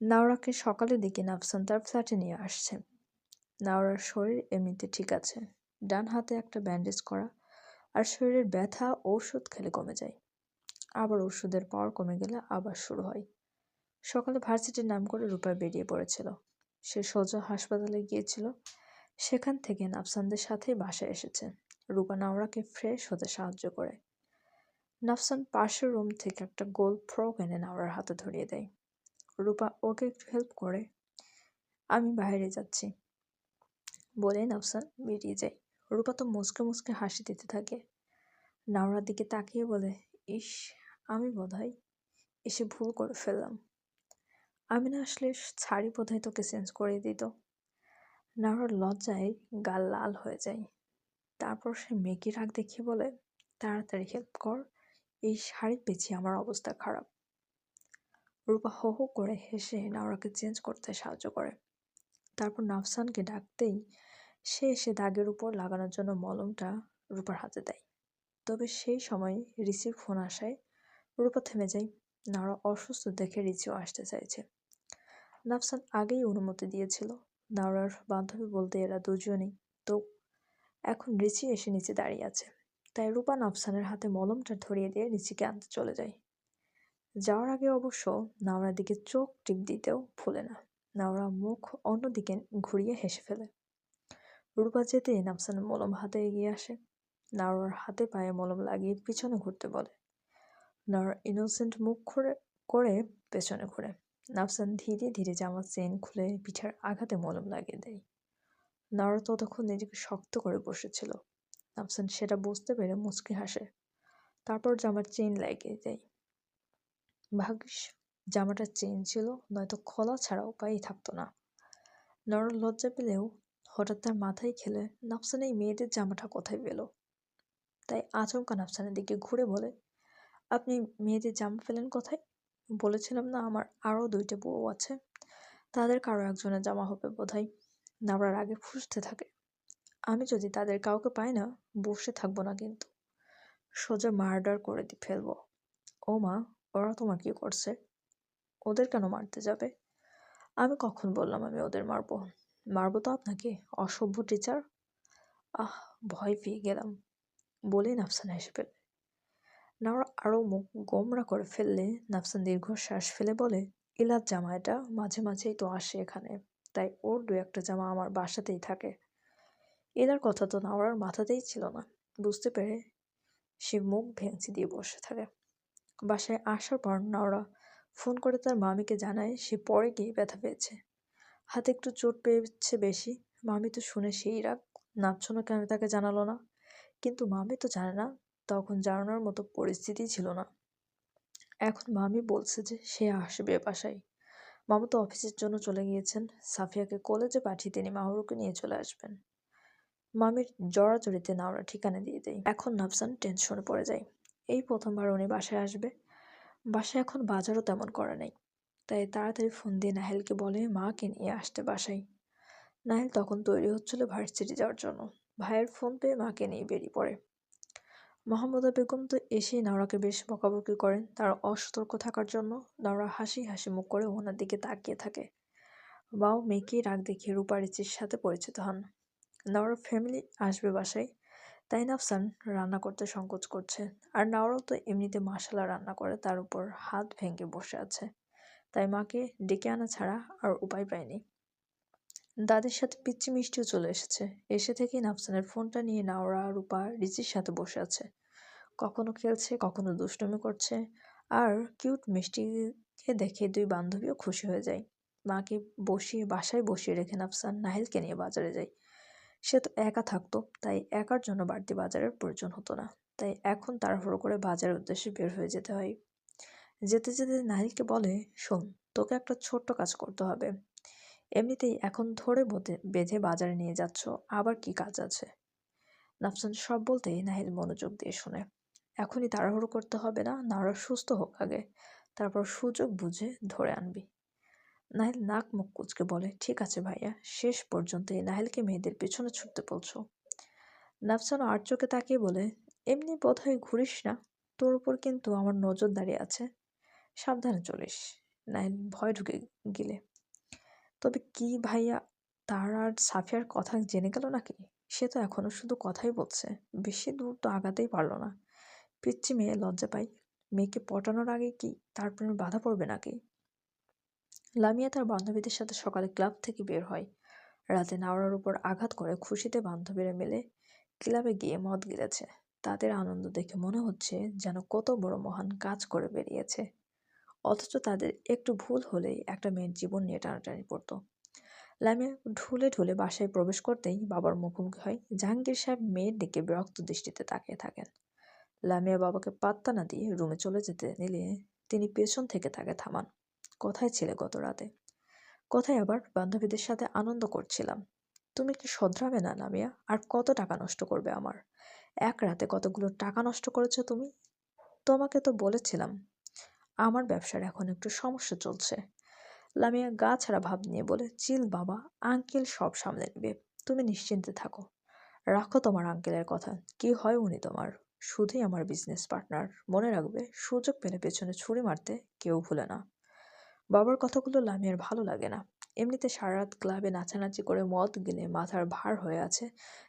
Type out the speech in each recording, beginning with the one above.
নাওরাকে সকালের দিকে নাফসান তার ফ্ল্যাটে নিয়ে আসছে। নাওরার শরীর এমনিতে ঠিক আছে, ডান হাতে একটা ব্যান্ডেজ করা, আর শরীরের ব্যথা, ঔষধ খেলে কমে যায়। আবার ওষুধের পাওয়ার কমে গেলে আবার শুরু হয়। সকালে ভার্সিটির নাম করে রূপা বেরিয়ে পড়েছিল। সে সোজা হাসপাতালে গিয়েছিল। সেখান থেকে নাফসানদের সাথেই বাসায় এসেছে। রূপা নাওরাকে ফ্রেশ হতে সাহায্য করে। নাফসান পাশের রুম থেকে একটা গোল ফ্রক এনে নাওরার হাতে ধরিয়ে দেয়। রূপা ওকে একটু হেল্প করে। আমি বাইরে যাচ্ছি। বলে নাফসান বেরিয়ে যায়। রূপা তো মুচকে মুচকে হাসি দিতে থাকে। নাওরার দিকে তাকিয়ে বলে, ইস, আমি বোধহয় এসে ভুল করে ফেললাম। আমি না আসলে ছাড়ি বোধহয় তোকে চেঞ্জ করে দিত। নাওরার লজ্জায় গাল লাল হয়ে যায়। তারপর সে মেকি রাগ দেখিয়ে বলে, তাড়াতাড়ি হেল্প কর। এই শাড়ি পেঁচিয়ে আমার অবস্থা খারাপ। রূপা হো হো করে হেসে নাওরাকে চেঞ্জ করতে সাহায্য করে। তারপর নাফসানকে ডাকতেই সে এসে দাগের উপর লাগানোর জন্য মলমটা রূপার হাতে দেয়। তবে সেই সময় রিসির ফোন আসায় রূপা থেমে যায়। নাওরা অসুস্থ দেখে রিচিও আসতে চাইছে। নাফসান আগেই অনুমতি দিয়েছিল। নাওরার বান্ধবী বলতে এরা দুজনেই। তো এখন রিচি এসে নিচে দাঁড়িয়ে আছে। তাই রূপা নাফসানের হাতে মলমটা ধরিয়ে দিয়ে রিচিকে আনতে চলে যায়। যাওয়ার আগে অবশ্য নাওরার দিকে চোখ টিপ দিতেও ভুলে না। নাওরা মুখ অন্যদিকে ঘুরিয়ে হেসে ফেলে। রূপা যেতে নাফসানের মলম হাতে এগিয়ে আসে। নাওরার হাতে পায়ে মলম লাগিয়ে পিছনে ঘুরতে বলে। নাওরা ইনোসেন্ট মুখ করে করে পেছনে ঘুরে। নাফসান ধীরে ধীরে জামার চেন খুলে পিঠার আঘাতে মলম লাগিয়ে দেয়। নাওরা ততক্ষণ নিজেকে শক্ত করে বসেছিল। নাফসান সেটা বুঝতে পেরে মুচকি হাসে। তারপর জামার চেন লাগিয়ে দেয়। ভাগ্যিস জামাটার চেন ছিল, নয়তো খোলা ছাড়া উপায়ই থাকতো না। নরম লজ্জা পেলেও হঠাৎ তার মাথায় খেলে নাফসান এই মেয়েদের জামাটা কোথায় পেল? তাই আচমকা নাফসানের দিকে ঘুরে বলে, আপনি মেয়েদের জামা পেলেন কোথায়? বলেছিলাম না আমার আরও দুইটা বউ আছে। তাদের কারও একজনের জামা হবে বোধহয়। নাবড়ার আগে ফুসতে থাকে। আমি যদি তাদের কাউকে পাই না, বসে থাকব না কিন্তু। সোজা মার্ডার করে দি ফেলব। ও মা ওরা তোমার কি করছে? ওদের কেন মারতে যাবে? আমি কখন বললাম আমি ওদের মারবো? মারবো তো আপনাকে, অসভ্য টিচার আহ, ভয় পেয়ে গেলাম। বলে নাফসান হেসে ফেলে। নাওরা আরও মুখ গোমরা করে ফেললে, নাফসান দীর্ঘশ্বাস ফেলে বলে ইলার জামা এটা, মাঝে মাঝেই তো আসে এখানে। তাই ওর দু একটা জামা আমার বাসাতেই থাকে। এলার কথা তো নাওরার মাথাতেই ছিল না। বুঝতে পেরে সে মুখ ভেঙচি দিয়ে বসে থাকে। বাসায় আসার পর নাওরা ফোন করে তার মামিকে জানায় সে পরে গিয়ে ব্যথা পেয়েছে। হাতে একটু চোট পেয়েছে বেশি। মামি তো শুনে সেই রাগ। নাচছ না কেন তাকে জানালো না? কিন্তু মামি তো জানে না, তখন জানানোর মতো পরিস্থিতি ছিল না। এখন মামি বলছে যে সে আসবে বাসায়। মামা তো অফিসের জন্য চলে গিয়েছেন। সাফিয়াকে কলেজে পাঠিয়ে তিনি মাহরুকে নিয়ে চলে আসবেন। মামির জড়াজড়িতে নাওরা ঠিকানা দিয়ে দেয়। এখন নাফসান টেনশনে পড়ে যায়। এই প্রথমবার উনি বাসায় আসবে। বাসায় এখন বাজারও তেমন করা নেই। তাই তাড়াতাড়ি ফোন দিয়ে নাহেলকে বলে, মাকে নিয়ে আসতে বাসায়। নাহেল তখন তৈরি হচ্ছিল ভার্সিটি যাওয়ার জন্য। ভাইয়ের ফোন পেয়ে মাকে নিয়ে বেরিয়ে পড়ে। মোহাম্মদা বেগম তো এসেই নাওরাকে বেশ বকাবকি করেন। তার অসতর্ক থাকার জন্য নাওরা হাসি হাসি মুখ করে ওনার দিকে তাকিয়ে থাকে। বাও মেয়েকেই রাগ দেখিয়ে রূপারিচির সাথে পরিচিত হন। নাওরার ফ্যামিলি আসবে বাসায়। তাই নাফসান রান্না করতে সংকোচ করছে। আর নাওরাও তো এমনিতে মাসালা রান্না করে, তার উপর হাত ভেঙে বসে আছে। তাই মাকে ডেকে আনা ছাড়া আর উপায় পায়নি। দাদির সাথে পিচ্ছি মিষ্টিও চলে এসেছে। এসে থেকেই নাফসানের ফোনটা নিয়ে নাওরা, রূপা রিচির সাথে বসে আছে। কখনো খেলছে, কখনো দুষ্টুমি করছে। আর কিউট মিষ্টিকে দেখে দুই বান্ধবীও খুশি হয়ে যায়। মাকে বসিয়ে, বাসায় বসিয়ে রেখে নাফসান নাহিলকে নিয়ে বাজারে যায়। সে তো একা থাকতো, তাই একার জন্য বাড়তি বাজারের প্রয়োজন হতো না। তাই এখন তাড়াহুড়ো করে বাজারের উদ্দেশ্যে বের হয়ে যেতে হয়। যেতে যেতে নাহিলকে বলে, শোন, তোকে একটা ছোট্ট কাজ করতে হবে। এমনিতেই এখন ধরে বেঁধে বাজারে নিয়ে যাচ্ছ, আবার কি কাজ আছে? নাফসান সব বলতেই নাহিল মনোযোগ দিয়ে শুনে। এখনই তাড়াহুড়ো করতে হবে না নাওরা সুস্থ হোক আগে। তারপর সুযোগ বুঝে ধরে আনবি। নাহিল নাক মুখ কুচকে বলে, ঠিক আছে ভাইয়া, শেষ পর্যন্ত এই নাহিলকে মেয়েদের পেছনে ছুটতে বলছো। নাফসান আর চোখে তাকিয়ে বলে, এমনি বোধহয় ঘুরিস না, তোর উপর কিন্তু আমার নজর দাঁড়িয়ে আছে। সাবধানে চলিস। নাহিল ভয় ঢুকে গেলে, তবে কি ভাইয়া, তার আর সাফিয়ার কথা জেনে গেল নাকি? সে তো এখনও শুধু কথাই বলছে, বেশি দূর তো আগাতেই পারল না। পিচ্ছি মেয়ে লজ্জা পাই, মেয়েকে পটানোর আগে কি তার প্রেমে বাধা পড়বে নাকি? লামিয়া তার বান্ধবীদের সাথে সকালে ক্লাব থেকে বের হয়। রাতে নাওড়ার উপর আঘাত করে খুশিতে বান্ধবীরা মিলে ক্লাবে গিয়ে মদ গিলেছে। তাদের আনন্দ দেখে মনে হচ্ছে যেন কত বড় মহান কাজ করে বেরিয়েছে। অথচ তাদের একটু ভুল হলেই একটা মেয়ের জীবন নিয়ে টানাটানি পড়তো। লামিয়া ঢুলে ঢুলে বাসায় প্রবেশ করতেই বাবার মুখোমুখি হয়। জাহাঙ্গীর সাহেব মেয়ের দিকে বিরক্ত দৃষ্টিতে তাকিয়ে থাকেন। লামিয়া বাবাকে পাত্তা না দিয়ে রুমে চলে যেতে নিলে তিনি পেছন থেকে তাকে থামান। কোথায় ছিলে গত রাতে? কোথায় আবার বান্ধবীদের সাথে আনন্দ করছিলাম? তুমি কি শোধরাবে না নামিয়া? আর কত টাকা নষ্ট করবে আমার? এক রাতে কতগুলো টাকা নষ্ট করেছ তুমি? তোমাকে তো বলেছিলাম, আমার ব্যবসার এখন একটু সমস্যা চলছে। লামিয়া গা ছাড়া ভাব নিয়ে বলে, চিল বাবা, আঙ্কেল সব সামলে নেবে। তুমি নিশ্চিন্তে থাকো। রাখো তোমার আঙ্কেলের কথা। কি হয় উনি তোমার? শুধুই আমার বিজনেস পার্টনার মনে রাখবে, সুযোগ পেলে পেছনে ছুরি মারতে কেউ ভুলে না। বাবার কথাগুলো লামিয়ার ভালো লাগে না। এমনিতে সারা রাত ক্লাবে নাচানাচি করে মদ গেলে মাথার ভার হয়ে আছে,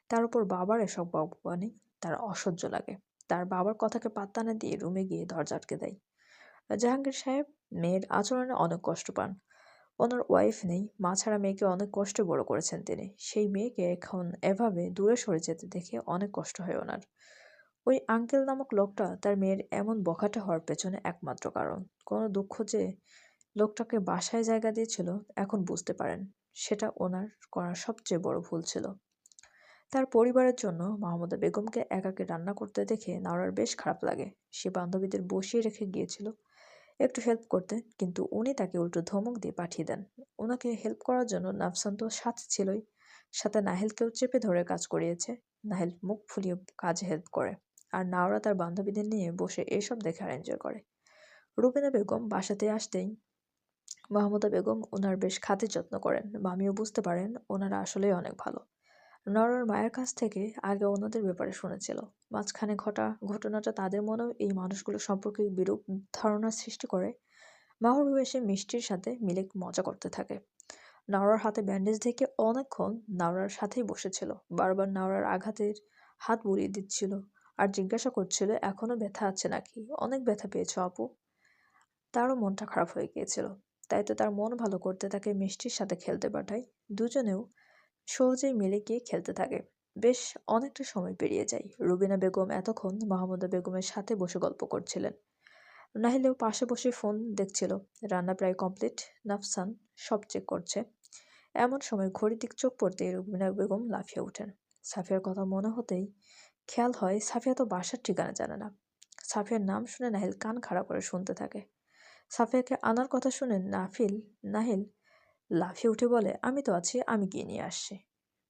তার উপর বাবার এসব বকবানি তার অসহ্য লাগে। তার বাবার কথাকে পাত্তা না দিয়ে রুমে গিয়ে দরজা আটকে দেয়। জাহাঙ্গীর সাহেব, মেয়ের আচরণে অনেক কষ্ট পান। ওনার ওয়াইফ নেই, মা ছাড়া মেয়েকে অনেক কষ্টে বড় করেছেন তিনি। সেই মেয়েকে এখন এভাবে দূরে সরে যেতে দেখে অনেক কষ্ট হয় ওনার। ওই আঙ্কেল নামক লোকটা তার মেয়ের এমন বখাটা হওয়ার পেছনে একমাত্র কারণ। কোনো দুঃখ যে লোকটাকে বাসায় জায়গা দিয়েছিল, এখন বুঝতে পারেন, সেটা ওনার করা সবচেয়ে বড় ভুল ছিল। তার পরিবারের জন্য মাহমুদা বেগমকে একাকে রান্না করতে দেখে নাওরার বেশ খারাপ লাগে। সে বান্ধবীদের বসিয়ে রেখে গিয়েছিল একটু হেল্প করতে, কিন্তু উনি তাকে উল্টো ধমক দিয়ে পাঠিয়ে দেন। ওনাকে হেল্প করার জন্য নাফসান তো সাথে ছিলই, সাথে নাহেলকেও চেপে ধরে কাজ করিয়েছে। নাহেল মুখ ফুলিয়ে কাজে হেল্প করে, আর নাওরা তার বান্ধবীদের নিয়ে বসে এসব দেখে আর এনজয় করে। রুবিনা বেগম বাসাতে আসতেই মাহমুদা বেগম ওনার বেশ খাতির যত্ন করেন মামিও বুঝতে পারেন ওনারা আসলেই অনেক ভালো। নরর মায়ের কাছ থেকে আগে ওনাদের ব্যাপারে শুনেছিল। মাঝখানে ঘটা, ঘটনাটা তাদের মনেও এই মানুষগুলো সম্পর্কে বিরূপ ধারণার সৃষ্টি করে। মাহরু এসে মিষ্টির সাথে মিলে মজা করতে থাকে। নাওরার হাতে ব্যান্ডেজ দেখে অনেকক্ষণ নাওরার সাথেই বসেছিল। বারবার নাওরার আঘাতের হাত বুলিয়ে দিচ্ছিল আর জিজ্ঞাসা করছিল এখনও ব্যথা আছে নাকি? অনেক ব্যথা পেয়েছ আপু? তারও মনটা খারাপ হয়ে গিয়েছিল। তাই তো তার মন ভালো করতে তাকে মিষ্টির সাথে খেলতে পাঠায়। দুজনেও সহজেই মিলে গিয়ে খেলতে থাকে। বেশ অনেকটা সময় পেরিয়ে যায়। রুবিনা বেগম এতক্ষণ মাহমুদা বেগমের সাথে বসে গল্প করছিলেন। নাহিলেও পাশে বসে ফোন দেখছিল। রান্না প্রায় কমপ্লিট, নাফসান সব চেক করছে। এমন সময় ঘড়ির দিক চোখ পড়তে রুবিনা বেগম লাফিয়ে ওঠেন। সাফিয়ার কথা মনে হতেই খেয়াল হয়, সাফিয়া তো বাসার ঠিকানা জানে না। সাফিয়ার নাম শুনে নাহিল কান খাড়া করে শুনতে থাকে। সাফিয়াকে আনার কথা শুনে নাফিল, নাহিল লাফিয়ে উঠে বলে, আমি তো আছি, আমি গিয়ে নিয়ে আসছি।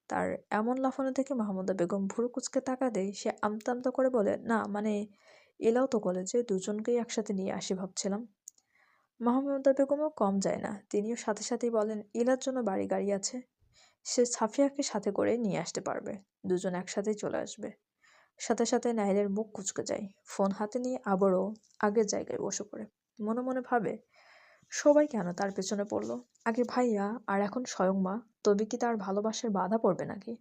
তার এমন লাফানো দেখে মাহমুদা বেগম ভুরু কুচকে তাকা দেয়। সে আমতা আমতা করে বলে, না মানে এলাও তো কলেজে দুজনকেই একসাথে নিয়ে আসি ভাবছিলাম। মাহমুদা বেগমও কম যায় না। তিনিও সাথে সাথেই বলেন ইলার জন্য বাড়ি গাড়ি আছে। সে সাফিয়াকে সাথে করে নিয়ে আসতে পারবে। দুজন একসাথেই চলে আসবে। সাথে সাথে নাইলের মুখ কুচকে যায়। ফোন হাতে নিয়ে আবারও আগের জায়গায় বসে পড়ে। মনে মনে ভাবে, সবাই কেন তার পেছনে পড়ল? আগে ভাইয়া আর এখন স্বয়ং মা, তবে কি তার ভালোবাসার বাধা পড়বে নাকি?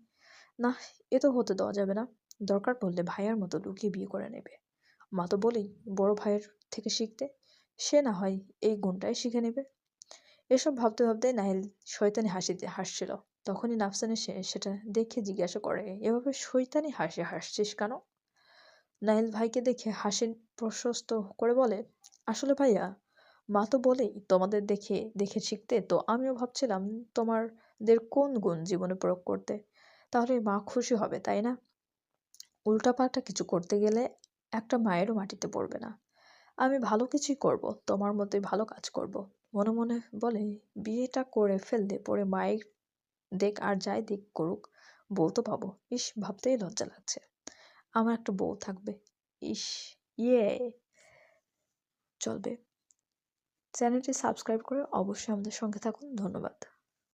না, এ তো হতে দেওয়া যাবে না। দরকার পড়লে ভাইয়ার মতো লুকিয়ে বিয়ে করে নেবে। মা তো বলেই, বড় ভাইয়ের থেকে শিখতে। সে না হয় এই গুণটাই শিখে নেবে। এসব ভাবতে ভাবতে নাহিল শয়তানি হাসিতে হাসছিল। তখনই নাফসান এসে সেটা দেখে জিজ্ঞাসা করে, এভাবে শৈতানি হাসি হাসছিস কেন? নাহিল ভাইকে দেখে হাসি প্রশস্ত করে বলে আসলে ভাইয়া, মা তো বলেই তোমাদের দেখে দেখে শিখতে, তো আমিও ভাবছিলাম তোমাদের কোন গুণ জীবনে প্রয়োগ করতে। তাহলে মা খুশি হবে, তাই না? উল্টাপাল্টা কিছু করতে গেলে একটা মায়েরও মাটিতে পড়বে না। আমি ভালো কিছুই করব, তোমার মতোই ভালো কাজ করব। মনে মনে বলে, বিয়েটা করে ফেললে পরে মায়ের দেখ আর যাই দেখ করুক, বউ তো পাবো। ইস, ভাবতেই লজ্জা লাগছে। আমার একটা বউ থাকবে। ইস ইয়ে! চলবে। চ্যানেলটি সাবস্ক্রাইব করে অবশ্যই আমাদের সঙ্গে থাকুন। ধন্যবাদ।